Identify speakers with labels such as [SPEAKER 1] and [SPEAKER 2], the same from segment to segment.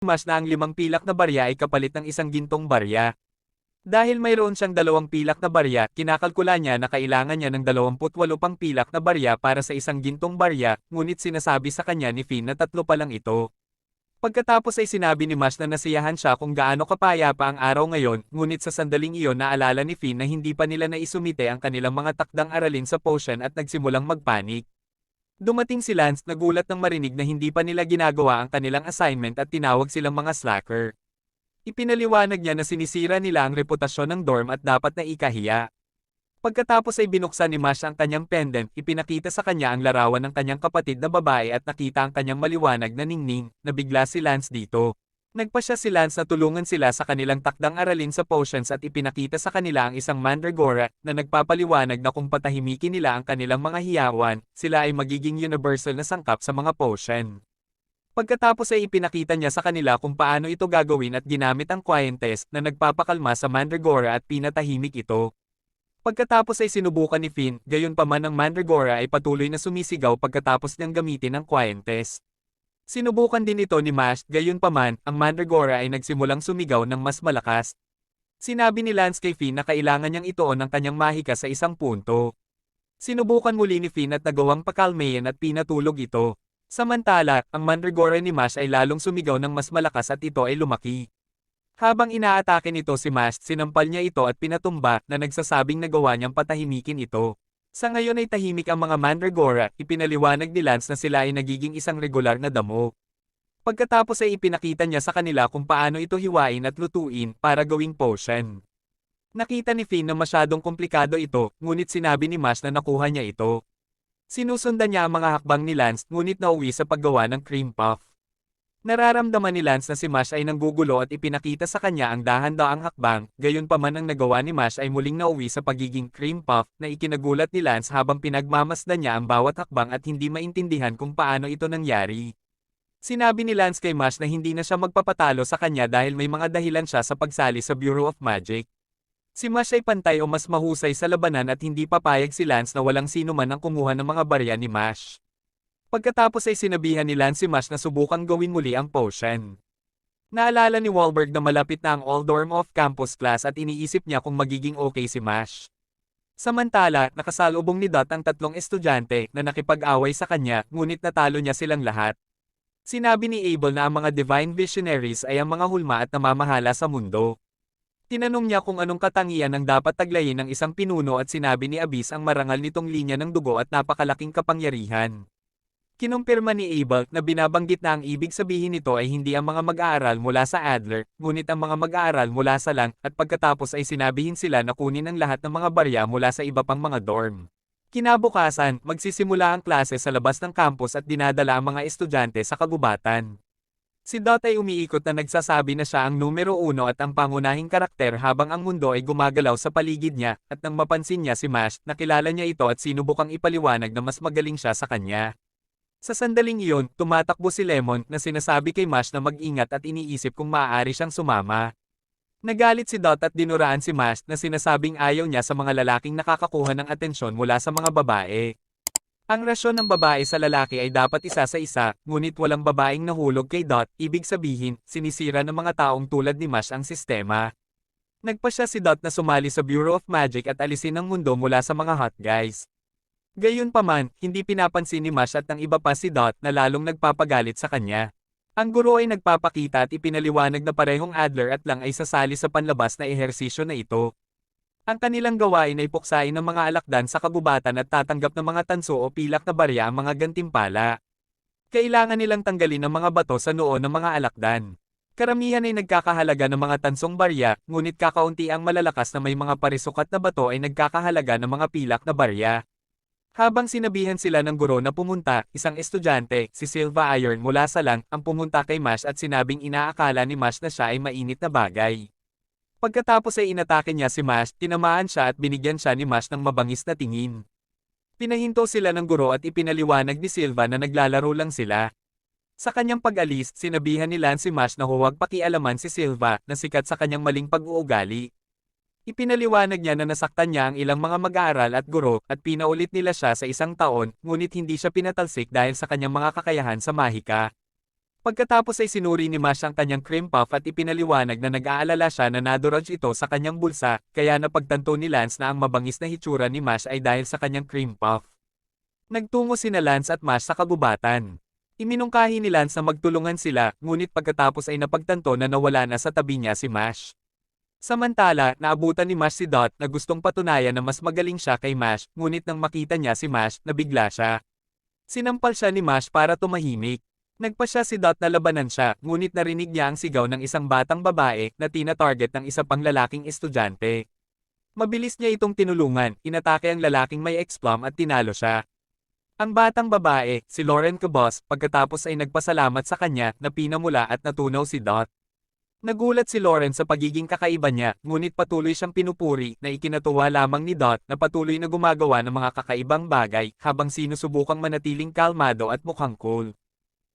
[SPEAKER 1] Mas na ang limang pilak na barya ay kapalit ng isang gintong barya. Dahil mayroon siyang dalawang pilak na barya, kinakalkula niya na kailangan niya ng 28 pang pilak na barya para sa isang gintong barya, ngunit sinasabi sa kanya ni Finn na tatlo pa lang ito. Pagkatapos ay sinabi ni Mash na nasiyahan siya kung gaano kapayapa ang araw ngayon, ngunit sa sandaling iyon naalala ni Finn na hindi pa nila naisumite ang kanilang mga takdang aralin sa potion at nagsimulang magpanik. Dumating si Lance nagulat nang marinig na hindi pa nila ginagawa ang kanilang assignment at tinawag silang mga slacker. Ipinaliwanag niya na sinisira nila ang reputasyon ng dorm at dapat na ikahiya. Pagkatapos ay binuksan ni Mash ang kanyang pendant, ipinakita sa kanya ang larawan ng kanyang kapatid na babae at nakita ang kanyang maliwanag na ningning, na bigla si Lance dito. Nagpa siya si Lance na tulungan sila sa kanilang takdang aralin sa potions at ipinakita sa kanila ang isang mandragora na nagpapaliwanag na kung patahimikin nila ang kanilang mga hiyawan, sila ay magiging universal na sangkap sa mga potion. Pagkatapos ay ipinakita niya sa kanila kung paano ito gagawin at ginamit ang Quientest na nagpapakalma sa Mandragora at pinatahimik ito. Pagkatapos ay sinubukan ni Finn, gayon pa ang Mandragora ay patuloy na sumisigaw pagkatapos niyang gamitin ang Quientest. Sinubukan din ito ni Mash, gayon pa man, ang Mandragora ay nagsimulang sumigaw ng mas malakas. Sinabi ni Lance kay Finn na kailangan niyang itoon ang kanyang mahika sa isang punto. Sinubukan muli ni Finn at nagawang pakalmayan at pinatulog ito. Samantala, ang Mandragora ni Mash ay lalong sumigaw ng mas malakas at ito ay lumaki. Habang inaatake nito si Mash, sinampal niya ito at pinatumba na nagsasabing nagawa niyang patahimikin ito. Sa ngayon ay tahimik ang mga Mandragora, ipinaliwanag ni Lance na sila ay nagiging isang regular na damo. Pagkatapos ay ipinakita niya sa kanila kung paano ito hiwain at lutuin para gawing potion. Nakita ni Finn na masyadong komplikado ito, ngunit sinabi ni Mash na nakuha niya ito. Sinusundan niya ang mga hakbang ni Lance ngunit nauwi sa paggawa ng cream puff. Nararamdaman ni Lance na si Mash ay nanggugulo at ipinakita sa kanya ang dahan-daang hakbang, gayon pa man ang nagawa ni Mash ay muling nauwi sa pagiging cream puff na ikinagulat ni Lance habang pinagmamasdan niya ang bawat hakbang at hindi maintindihan kung paano ito nangyari. Sinabi ni Lance kay Mash na hindi na siya magpapatalo sa kanya dahil may mga dahilan siya sa pagsali sa Bureau of Magic. Si Mash ay pantay o mas mahusay sa labanan at hindi papayag si Lance na walang sino man ang kumuha ng mga barya ni Mash. Pagkatapos ay sinabihan ni Lance si Mash na subukang gawin muli ang potion. Naalala ni Wahlberg na malapit na ang all-dorm off-campus class at iniisip niya kung magiging okay si Mash. Samantala, nakasalubong ni Dot ang tatlong estudyante na nakipag-away sa kanya, ngunit natalo niya silang lahat. Sinabi ni Abel na ang mga Divine Visionaries ay ang mga hulma at namamahala sa mundo. Tinanong niya kung anong katangian ang dapat taglayin ng isang pinuno at sinabi ni Abyss ang marangal nitong linya ng dugo at napakalaking kapangyarihan. Kinumpirma ni Abel na binabanggit na ang ibig sabihin nito ay hindi ang mga mag-aaral mula sa Adler, ngunit ang mga mag-aaral mula sa Lang, at pagkatapos ay sinabihin sila na kunin ang lahat ng mga barya mula sa iba pang mga dorm. Kinabukasan, magsisimula ang klase sa labas ng campus at dinadala ang mga estudyante sa kagubatan. Si Dot ay umiikot na nagsasabi na siya ang numero uno at ang pangunahing karakter habang ang mundo ay gumagalaw sa paligid niya, at nang mapansin niya si Mash, nakilala niya ito at sinubukang ipaliwanag na mas magaling siya sa kanya. Sa sandaling iyon, tumatakbo si Lemon na sinasabi kay Mash na mag-ingat at iniisip kung maaari siyang sumama. Nagalit si Dot at dinuraan si Mash na sinasabing ayaw niya sa mga lalaking nakakakuha ng atensyon mula sa mga babae. Ang rasyon ng babae sa lalaki ay dapat isa sa isa, ngunit walang babaeng nahulog kay Dot, ibig sabihin, sinisira ng mga taong tulad ni Mash ang sistema. Nagpa siya si Dot na sumali sa Bureau of Magic at alisin ang mundo mula sa mga hot guys. Gayunpaman, hindi pinapansin ni Mash at ng iba pa si Dot na lalong nagpapagalit sa kanya. Ang guro ay nagpapakita at ipinaliwanag na parehong Adler at lang ay sasali sa panlabas na ehersisyo na ito. Ang kanilang gawain ay puksain ng mga alakdan sa kagubatan at tatanggap ng mga tanso o pilak na barya ang mga gantimpala. Kailangan nilang tanggalin ang mga bato sa noo ng mga alakdan. Karamihan ay nagkakahalaga ng mga tansong barya, ngunit kakaunti ang malalakas na may mga parisukat na bato ay nagkakahalaga ng mga pilak na barya. Habang sinabihan sila ng guro na pumunta, isang estudyante, si Silva Iron mula sa lang, ang pumunta kay Mash at sinabing inaakala ni Mash na siya ay mainit na bagay. Pagkatapos ay inatake niya si Mash, tinamaan siya at binigyan siya ni Mash ng mabangis na tingin. Pinahinto sila ng guro at ipinaliwanag ni Silva na naglalaro lang sila. Sa kanyang pag-alis, sinabihan ni Lance si Mash na huwag pakialaman si Silva na sikat sa kanyang maling pag-uugali. Ipinaliwanag niya na nasaktan niya ang ilang mga mag-aaral at guro at pinaulit nila siya sa isang taon, ngunit hindi siya pinatalsik dahil sa kanyang mga kakayahan sa mahika. Pagkatapos ay sinuri ni Mash ang kanyang cream puff at ipinaliwanag na nag-aalala siya na nadurog ito sa kanyang bulsa, kaya napagtanto ni Lance na ang mabangis na hitsura ni Mash ay dahil sa kanyang cream puff. Nagtungo sina Lance at Mash sa kabubatan. Iminungkahi ni Lance na magtulungan sila, ngunit pagkatapos ay napagtanto na nawala na sa tabi niya si Mash. Samantala, naabutan ni Mash si Dot na gustong patunayan na mas magaling siya kay Mash, ngunit nang makita niya si Mash, nabigla siya. Sinampal siya ni Mash para tumahimik. Nagpa siya si Dot na labanan siya, ngunit narinig niya ang sigaw ng isang batang babae na tina-target ng isa pang lalaking estudyante. Mabilis niya itong tinulungan, inatake ang lalaking may explom at tinalo siya. Ang batang babae, si Lauren Cabos, pagkatapos ay nagpasalamat sa kanya na pinamula at natunaw si Dot. Nagulat si Lauren sa pagiging kakaiba niya, ngunit patuloy siyang pinupuri na ikinatuwa lamang ni Dot na patuloy na gumagawa ng mga kakaibang bagay habang sinusubukang manatiling kalmado at mukhang cool.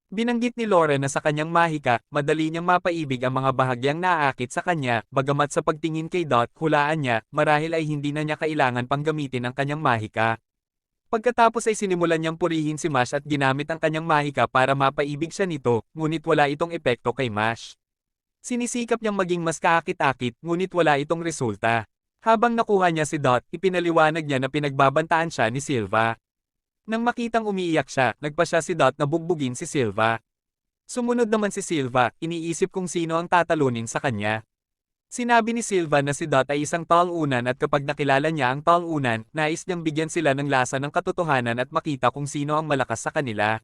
[SPEAKER 1] Binanggit ni Lauren na sa kanyang mahika, madali niyang mapaibig ang mga bahagyang naaakit sa kanya, bagamat sa pagtingin kay Dot, hulaan niya, marahil ay hindi na niya kailangan pang gamitin ang kanyang mahika. Pagkatapos ay sinimulan niyang purihin si Mash at ginamit ang kanyang mahika para mapaibig siya nito, ngunit wala itong epekto kay Mash. Sinisikap niyang maging mas kaakit-akit, ngunit wala itong resulta. Habang nakuha niya si Dot, ipinaliwanag niya na pinagbabantaan siya ni Silva. Nang makitang umiiyak siya, nagpa siya si Dot na bugbugin si Silva. Sumunod naman si Silva, iniisip kung sino ang tatalunin sa kanya. Sinabi ni Silva na si Dot ay isang talunan at kapag nakilala niya ang talunan, nais niyang bigyan sila ng lasa ng katotohanan at makita kung sino ang malakas sa kanila.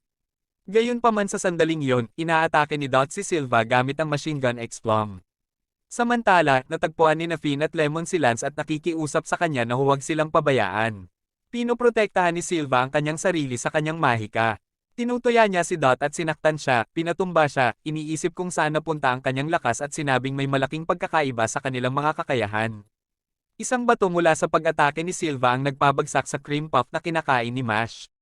[SPEAKER 1] Gayunpaman sa sandaling yon, inaatake ni Dot si Silva gamit ang machine gun X-Plum. Samantala, natagpuan ni na Finn at Lemon si Lance at nakikiusap sa kanya na huwag silang pabayaan. Pinoprotektahan ni Silva ang kanyang sarili sa kanyang mahika. Tinutuya niya si Dot at sinaktan siya, pinatumba siya, iniisip kung saan napunta ang kanyang lakas at sinabing may malaking pagkakaiba sa kanilang mga kakayahan. Isang bato mula sa pag-atake ni Silva ang nagpabagsak sa cream puff na kinakain ni Mash.